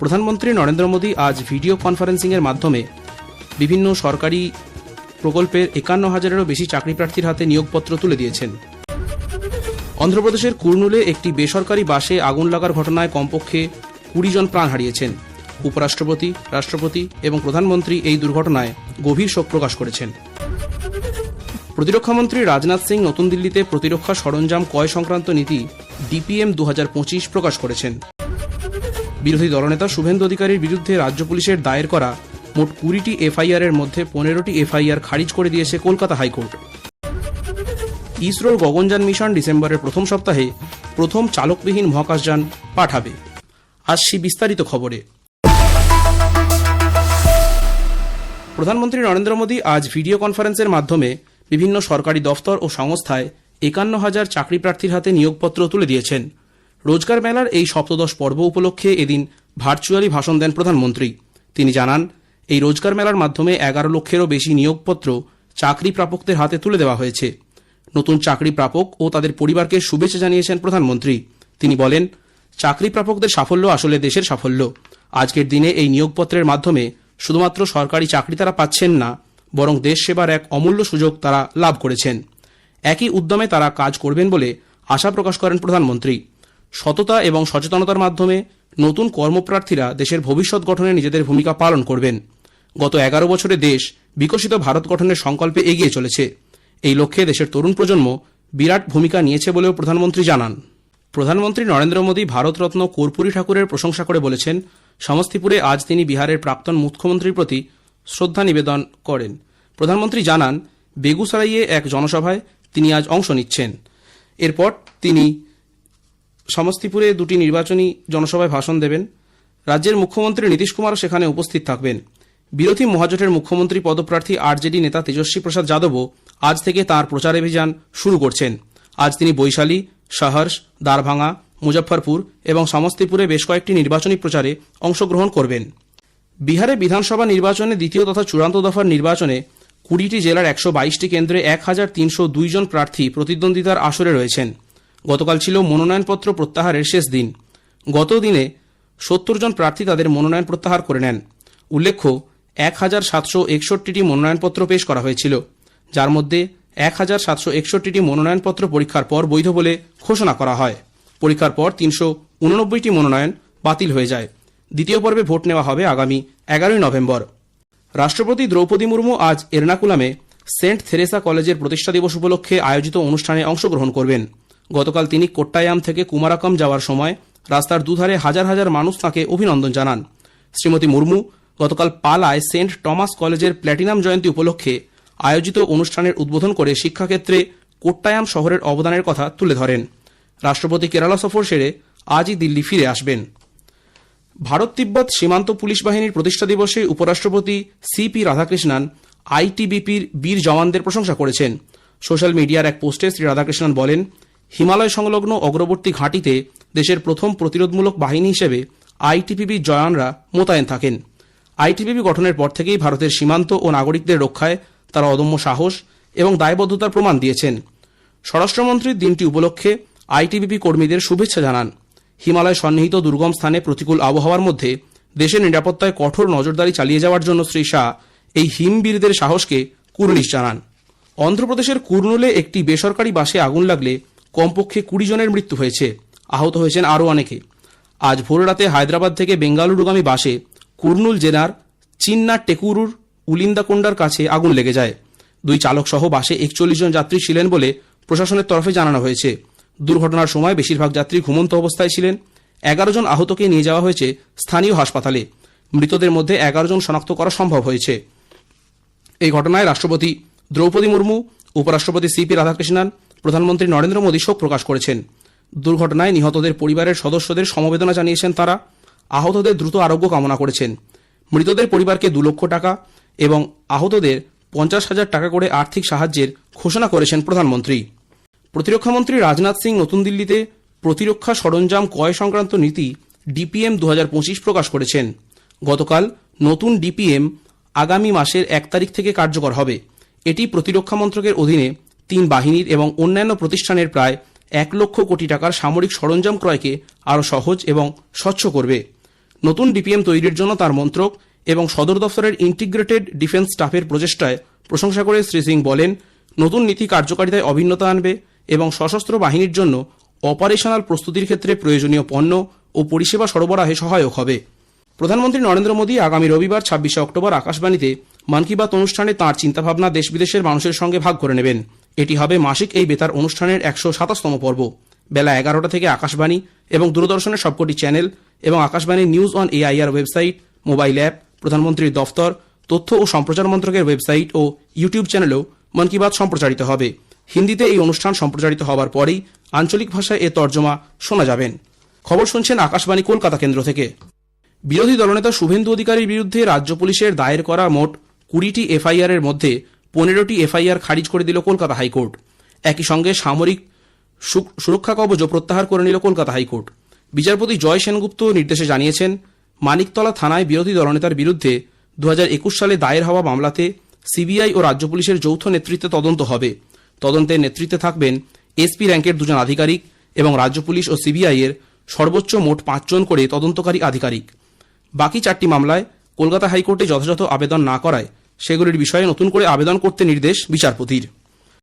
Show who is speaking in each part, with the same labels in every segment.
Speaker 1: প্রধানমন্ত্রী নরেন্দ্র মোদী আজ ভিডিও কনফারেন্সিংয়ের মাধ্যমে বিভিন্ন সরকারি প্রকল্পের একান্ন হাজারেরও বেশি চাকরি প্রার্থীর হাতে নিয়োগপত্র তুলে দিয়েছেন। অন্ধ্রপ্রদেশের কুর্নুলে একটি বেসরকারি বাসে আগুন লাগার ঘটনায় কমপক্ষে কুড়ি জন প্রাণ হারিয়েছেন। উপরাষ্ট্রপতি, রাষ্ট্রপতি এবং প্রধানমন্ত্রী এই দুর্ঘটনায় গভীর শোক প্রকাশ করেছেন। প্রতিরক্ষামন্ত্রী রাজনাথ সিং নতুন দিল্লিতে প্রতিরক্ষা সরঞ্জাম ক্রয় সংক্রান্ত নীতি ডিপিএম দু হাজার পঁচিশ প্রকাশ করেছেন। বিরোধী দলনেতা শুভেন্দু অধিকারীর বিরুদ্ধে রাজ্য পুলিশের দায়ের করা মোট কুড়িটি এফআইআর এর মধ্যে পনেরোটি এফআইআর খারিজ করে দিয়েছে কলকাতা হাইকোর্ট। ইসরোর গগনযান মিশন ডিসেম্বরের প্রথম সপ্তাহে প্রথম চালকবিহীন মহাকাশযান পাঠাবে। আসছি বিস্তারিত খবরে। প্রধানমন্ত্রী নরেন্দ্র মোদী আজ ভিডিও কনফারেন্সের মাধ্যমে বিভিন্ন সরকারি দফতর ও সংস্থায় একান্ন হাজার চাকরি প্রার্থীর হাতে নিয়োগপত্র তুলে দিয়েছেন। রোজগার মেলার এই সপ্তদশ পর্ব উপলক্ষে এদিন ভার্চুয়ালি ভাষণ দেন প্রধানমন্ত্রী। তিনি জানান, এই রোজগার মেলার মাধ্যমে এগারো লক্ষেরও বেশি নিয়োগপত্র চাকরি প্রাপকদের হাতে তুলে দেওয়া হয়েছে। নতুন চাকরি প্রাপক ও তাদের পরিবারকে শুভেচ্ছা জানিয়েছেন প্রধানমন্ত্রী। তিনি বলেন, চাকরি প্রাপকদের সাফল্য আসলে দেশের সাফল্য। আজকের দিনে এই নিয়োগপত্রের মাধ্যমে শুধুমাত্র সরকারি চাকরি তারা পাচ্ছেন না, বরং দেশ সেবার এক অমূল্য সুযোগ তারা লাভ করেছেন। একই উদ্যমে তারা কাজ করবেন বলে আশা প্রকাশ করেন প্রধানমন্ত্রী। সততা এবং সচেতনতার মাধ্যমে নতুন কর্মপ্রার্থীরা দেশের ভবিষ্যৎ গঠনে নিজেদের ভূমিকা পালন করবেন। গত এগারো বছরে দেশ বিকশিত ভারত গঠনের সংকল্পে এগিয়ে চলেছে। এই লক্ষ্যে দেশের তরুণ প্রজন্ম বিরাট ভূমিকা নিয়েছে বলেও প্রধানমন্ত্রী জানান। প্রধানমন্ত্রী নরেন্দ্র মোদী ভারতরত্ন কর্পূরী ঠাকুরের প্রশংসা করে বলেছেন, সমস্তিপুরে আজ তিনি বিহারের প্রাক্তন মুখ্যমন্ত্রীর প্রতি শ্রদ্ধা নিবেদন করেন। প্রধানমন্ত্রী জানান, বেগুসরাইয়ে এক জনসভায় তিনি আজ অংশ নিচ্ছেন। এরপর তিনি সমস্তিপুরে দুটি নির্বাচনী জনসভায় ভাষণ দেবেন। রাজ্যের মুখ্যমন্ত্রী নীতিশ কুমারও সেখানে উপস্থিত থাকবেন। বিরোধী মহাজোটের মুখ্যমন্ত্রী পদপ্রার্থী আরজেডি নেতা তেজস্বী প্রসাদ যাদবও আজ থেকে তার প্রচার অভিযান শুরু করছেন। আজ তিনি বৈশালী সাহর্ষ দ্বারভাঙা মুজফ্ফরপুর এবং সমস্তিপুরে বেশ কয়েকটি নির্বাচনী প্রচারে অংশগ্রহণ করবেন। বিহারে বিধানসভা নির্বাচনে দ্বিতীয় তথা চূড়ান্ত দফার নির্বাচনে কুড়িটি জেলার একশো বাইশটি কেন্দ্রে এক হাজার তিনশো দুই জন প্রার্থী প্রতিদ্বন্দ্বিতার আসরে রয়েছেন। গতকাল ছিল মনোনয়নপত্র প্রত্যাহারের শেষ দিন। গত দিনে সত্তর জন প্রার্থী তাদের মনোনয়ন প্রত্যাহার করে নেন। উল্লেখ্য এক হাজার সাতশো একষট্টিটি মনোনয়নপত্র পেশ করা হয়েছিল, যার মধ্যে এক হাজার সাতশো একষট্টিটি মনোনয়নপত্র পরীক্ষার পর বৈধ বলে ঘোষণা করা হয়। পরীক্ষার পর তিনশো উননব্বইটি মনোনয়ন বাতিল হয়ে যায়। দ্বিতীয় পর্বে ভোট নেওয়া হবে আগামী এগারোই নভেম্বর। রাষ্ট্রপতি দ্রৌপদী মুর্মু আজ এর্নাকুলামে সেন্ট থেরেসা কলেজের প্রতিষ্ঠা দিবস উপলক্ষে আয়োজিত অনুষ্ঠানে অংশগ্রহণ করবেন। গতকাল তিনি কোট্টায়াম থেকে কুমারাকাম যাওয়ার সময় রাস্তার দুধারে হাজার হাজার মানুষ তাঁকে অভিনন্দন জানান। শ্রীমতী মুর্মু গতকাল পালায় সেন্ট টমাস কলেজের প্ল্যাটিনাম জয়ন্তী উপলক্ষে আয়োজিত অনুষ্ঠানের উদ্বোধন করে শিক্ষাক্ষেত্রে কোট্টায়াম শহরের অবদানের কথা তুলে ধরেন। রাষ্ট্রপতি কেরালা সফর সেরে আজই দিল্লি ফিরে আসবেন। ভারত তিব্বত সীমান্ত পুলিশ বাহিনীর প্রতিষ্ঠা দিবসে উপরাষ্ট্রপতি সিপি রাধাকৃষ্ণন আইটিবিপির বীর জওয়ানদের প্রশংসা করেছেন। সোশ্যাল মিডিয়ার এক পোস্টে শ্রী রাধাকৃষ্ণন বলেন হিমালয় সংলগ্ন অগ্রবর্তী ঘাঁটিতে দেশের প্রথম প্রতিরোধমূলক বাহিনী হিসেবে আইটিবিপির জয়ানরা মোতায়েন থাকেন। আইটিপিবি গঠনের পর থেকেই ভারতের সীমান্ত ও নাগরিকদের রক্ষায় তারা অদম্য সাহস এবং দায়বদ্ধতার প্রমাণ দিয়েছেন। স্বরাষ্ট্রমন্ত্রীর দিনটি উপলক্ষে আইটিবিপি কর্মীদের শুভেচ্ছা জানান। হিমালয় সন্নিহিত দুর্গম স্থানে প্রতিকূল আবহাওয়ার মধ্যে দেশের নিরাপত্তায় কঠোর নজরদারি চালিয়ে যাওয়ার জন্য শ্রী শাহ এই হিমবীরদের সাহসকে কুর্নিশ জানান। অন্ধ্রপ্রদেশের কুর্নুলে একটি বেসরকারি বাসে আগুন লাগলে কমপক্ষে কুড়ি জনের মৃত্যু হয়েছে। আহত হয়েছেন আরও অনেকে। আজ ভোররাতে হায়দ্রাবাদ থেকে বেঙ্গালুরুগামী বাসে কুর্নুল জেলার চিন্না টেকুরুর উলিন্দাকোন্ডার কাছে আগুন লেগে যায়। দুই চালক সহ বাসে একচল্লিশ জন যাত্রী ছিলেন বলে প্রশাসনের তরফে জানানো হয়েছে। দুর্ঘটনার সময় বেশিরভাগ যাত্রী ঘুমন্ত অবস্থায় ছিলেন। এগারো জন আহতকে নিয়ে যাওয়া হয়েছে স্থানীয় হাসপাতালে। মৃতদের মধ্যে এগারো জন শনাক্ত করা সম্ভব হয়েছে। এই ঘটনায় রাষ্ট্রপতি দ্রৌপদী মুর্মু, উপরাষ্ট্রপতি সিপি রাধাকৃষ্ণন প্রধানমন্ত্রী নরেন্দ্র মোদী শোক প্রকাশ করেছেন। দুর্ঘটনায় নিহতদের পরিবারের সদস্যদের সমবেদনা জানিয়েছেন তারা। আহতদের দ্রুত আরোগ্য কামনা করেছেন। মৃতদের পরিবারকে দু লক্ষ টাকা এবং আহতদের পঞ্চাশ হাজার টাকা করে আর্থিক সাহায্যের ঘোষণা করেছেন প্রধানমন্ত্রী। প্রতিরক্ষামন্ত্রী রাজনাথ সিং নতুন দিল্লিতে প্রতিরক্ষা সরঞ্জাম ক্রয় সংক্রান্ত নীতি ডিপিএম দু হাজার পঁচিশ প্রকাশ করেছেন। গতকাল নতুন ডিপিএম আগামী মাসের এক তারিখ থেকে কার্যকর হবে। এটি প্রতিরক্ষা মন্ত্রকের অধীনে তিন বাহিনীর এবং অন্যান্য প্রতিষ্ঠানের প্রায় এক লক্ষ কোটি টাকার সামরিক সরঞ্জাম ক্রয়কে আরও সহজ এবং স্বচ্ছ করবে। নতুন ডিপিএম তৈরির জন্য তার মন্ত্রক এবং সদর দফতরের ইন্টিগ্রেটেড ডিফেন্স স্টাফের প্রচেষ্টায় প্রশংসা করে শ্রী সিং বলেন, নতুন নীতি কার্যকারিতায় অভিন্নতা আনবে এবং সশস্ত্র বাহিনীর জন্য অপারেশনাল প্রস্তুতির ক্ষেত্রে প্রয়োজনীয় পণ্য ও পরিষেবা সরবরাহে সহায়ক হবে। প্রধানমন্ত্রী নরেন্দ্র মোদী আগামী রবিবার, ছাব্বিশে অক্টোবর, আকাশবাণীতে মন কি বাত অনুষ্ঠানে তাঁর চিন্তাভাবনা দেশ বিদেশের মানুষের সঙ্গে ভাগ করে নেবেন। এটি হবে মাসিক এই বেতার অনুষ্ঠানের একশো সাতাশতম পর্ব। বেলা এগারোটা থেকে আকাশবাণী এবং দূরদর্শনের সবকটি চ্যানেল এবং Akashvani news on AIR website, mobile app, প্রধানমন্ত্রীর দফতর, তথ্য ও সম্প্রচার মন্ত্রকের ওয়েবসাইট ও ইউটিউব চ্যানেলেও মন কি বাত সম্প্রচারিত হবে। হিন্দিতে এই অনুষ্ঠান সম্প্রচারিত হওয়ার পরেই আঞ্চলিক ভাষায় এ তর্জমা শোনা যাবেন। খবর শুনছেন আকাশবাণী কলকাতা কেন্দ্র থেকে। বিরোধী দলনেতা শুভেন্দু অধিকারীর বিরুদ্ধে রাজ্য পুলিশের দায়ের করা মোট কুড়িটি এফআইআর এর মধ্যে পনেরোটি এফআইআর খারিজ করে দিল কলকাতা হাইকোর্ট। একই সঙ্গে সামরিক সুরক্ষা কবচও প্রত্যাহার করে নিল কলকাতা হাইকোর্ট। বিচারপতি জয় সেনগুপ্ত নির্দেশে জানিয়েছেন, মানিকতলা থানায় বিরোধী দলনেতার বিরুদ্ধে দু হাজার একুশ সালে দায়ের হওয়া মামলাতে সিবিআই ও রাজ্য পুলিশের যৌথ নেতৃত্বে তদন্ত হবে। তদন্তের নেতৃত্বে থাকবেন এসপি র্যাঙ্কের দুজন আধিকারিক এবং রাজ্য পুলিশ ও সিবিআই এর সর্বোচ্চ মোট পাঁচজন করে তদন্তকারী আধিকারিক। বাকি চারটি মামলায় কলকাতা হাইকোর্টে যথাযথ আবেদন না করায় সেগুলির বিষয়ে নতুন করে আবেদন করতে নির্দেশ বিচারপতির।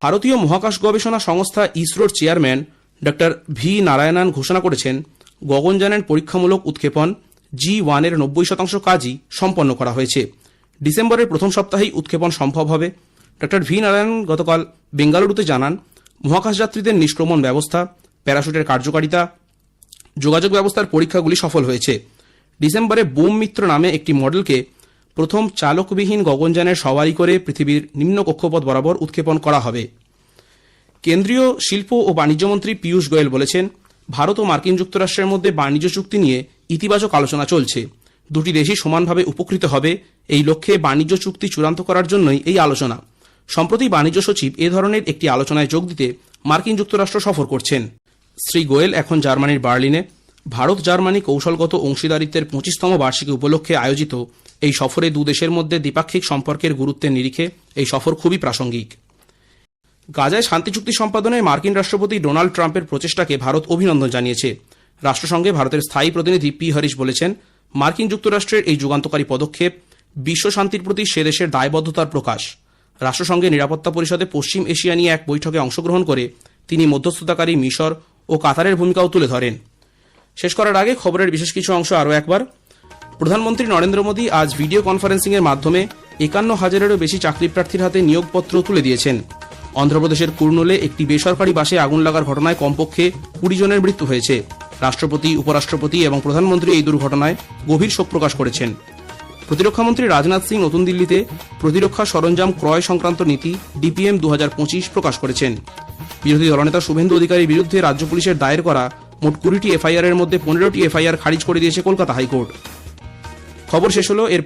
Speaker 1: ভারতীয় মহাকাশ গবেষণা সংস্থা ইসরোর চেয়ারম্যান ডক্টর ভি নারায়ণন ঘোষণা করেছেন, গগনযানের পরীক্ষামূলক উৎক্ষেপণ জি ওয়ানের নব্বই শতাংশ কাজই সম্পন্ন করা হয়েছে। ডিসেম্বরের প্রথম সপ্তাহেই উৎক্ষেপণ সম্ভব হবে। ডক্টর ভি নারায়ণ গতকাল বেঙ্গালুরুতে জানান মহাকাশ যাত্রীদের নিষ্ক্রমণ ব্যবস্থা, প্যারাশুটের কার্যকারিতা, যোগাযোগ ব্যবস্থার পরীক্ষাগুলি সফল হয়েছে। ডিসেম্বরে বোম মিত্র নামে একটি মডেলকে প্রথম চালকবিহীন গগনযানের সওয়ারি করে পৃথিবীর নিম্ন কক্ষপথ বরাবর উৎক্ষেপণ করা হবে। কেন্দ্রীয় শিল্প ও বাণিজ্যমন্ত্রী পীয়ূষ গোয়েল বলেছেন, ভারত ও মার্কিন যুক্তরাষ্ট্রের মধ্যে বাণিজ্য চুক্তি নিয়ে ইতিবাচক আলোচনা চলছে। দুটি দেশই সমানভাবে উপকৃত হবে। এই লক্ষ্যে বাণিজ্য চুক্তি চূড়ান্ত করার জন্যই এই আলোচনা। সম্প্রতি বাণিজ্য সচিব এ ধরনের একটি আলোচনায় যোগ দিতে মার্কিন যুক্তরাষ্ট্র সফর করছেন। শ্রী গোয়েল এখন জার্মানির বার্লিনে। ভারত জার্মানি কৌশলগত অংশীদারিত্বের পঁচিশতম বার্ষিকী উপলক্ষে আয়োজিত এই সফরে দেশের মধ্যে দ্বিপাক্ষিক সম্পর্কের গুরুত্বের নিরিখে এই সফর খুবই প্রাসঙ্গিক। গাজায় শান্তি চুক্তি সম্পাদনে মার্কিন রাষ্ট্রপতি ডোনাল্ড ট্রাম্পের প্রচেষ্টাকে ভারত অভিনন্দন জানিয়েছে। রাষ্ট্রসংঘে ভারতের স্থায়ী প্রতিনিধি পি হরিশ বলেছেন, মার্কিন যুক্তরাষ্ট্রের এই যুগান্তকারী পদক্ষেপ বিশ্ব শান্তির প্রতি সে দেশের দায়বদ্ধতার প্রকাশ। রাষ্ট্রসংঘের নিরাপত্তা পরিষদে পশ্চিম এশিয়া নিয়ে এক বৈঠকে অংশগ্রহণ করে তিনি মধ্যস্থতাকারী মিশর ও কাতারের ভূমিকাও তুলে ধরেন। শেষ করার আগে খবরের বিশেষ কিছু অংশ আরও একবার। প্রধানমন্ত্রী নরেন্দ্র মোদী আজ ভিডিও কনফারেন্সিং এর মাধ্যমে একান্ন হাজারেরও বেশি চাকরি প্রার্থীর হাতে নিয়োগপত্র তুলে দিয়েছেন। অন্ধ্রপ্রদেশের কুর্নুলে একটি বেসরকারি বাসে আগুন লাগার ঘটনায় কমপক্ষে কুড়ি জনের মৃত্যু হয়েছে। রাষ্ট্রপতি, উপরাষ্ট্রপতি এবং প্রধানমন্ত্রী এই দুর্ঘটনায় গভীর শোক প্রকাশ করেছেন। প্রতিরক্ষামন্ত্রী রাজনাথ সিং নতুন দিল্লিতে প্রতিরক্ষা সরঞ্জাম ক্রয় সংক্রান্ত নীতি ডিপিএম দু হাজার পঁচিশ প্রকাশ করেছেন। বিরোধী দলনেতা শুভেন্দু অধিকারীর বিরুদ্ধে রাজ্য পুলিশের দায়ের করা মোট কুড়িটি এফআইআর এর মধ্যে পনেরোটি এফআইআর খারিজ করে দিয়েছে কলকাতা হাইকোর্ট। খবর শেষ হলো এর